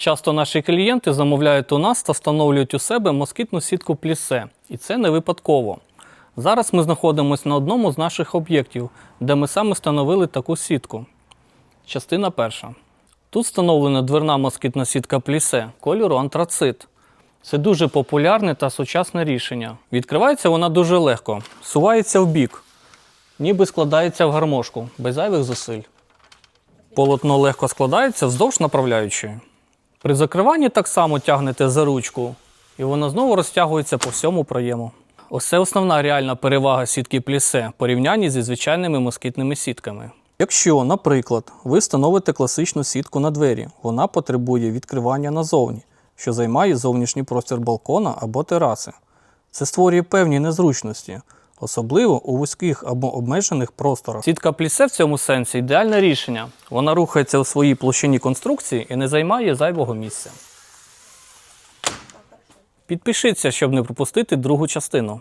Часто наші клієнти замовляють у нас та встановлюють у себе москітну сітку плісе. І це не випадково. Зараз ми знаходимося на одному з наших об'єктів, де ми саме встановили таку сітку. Частина перша. Тут встановлена дверна москітна сітка плісе кольору антрацит. Це дуже популярне та сучасне рішення. Відкривається вона дуже легко, сувається в бік, ніби складається в гармошку, без зайвих зусиль. Полотно легко складається вздовж направляючої. При закриванні так само тягнете за ручку, і воно знову розтягується по всьому проєму. Ось це основна реальна перевага сітки плісе порівнянні зі звичайними москітними сітками. Якщо, наприклад, ви встановите класичну сітку на двері, вона потребує відкривання назовні, що займає зовнішній простір балкона або тераси. Це створює певні незручності, особливо у вузьких або обмежених просторах. Сітка плісе в цьому сенсі ідеальне рішення. Вона рухається у своїй площині конструкції і не займає зайвого місця. Підпишіться, щоб не пропустити другу частину.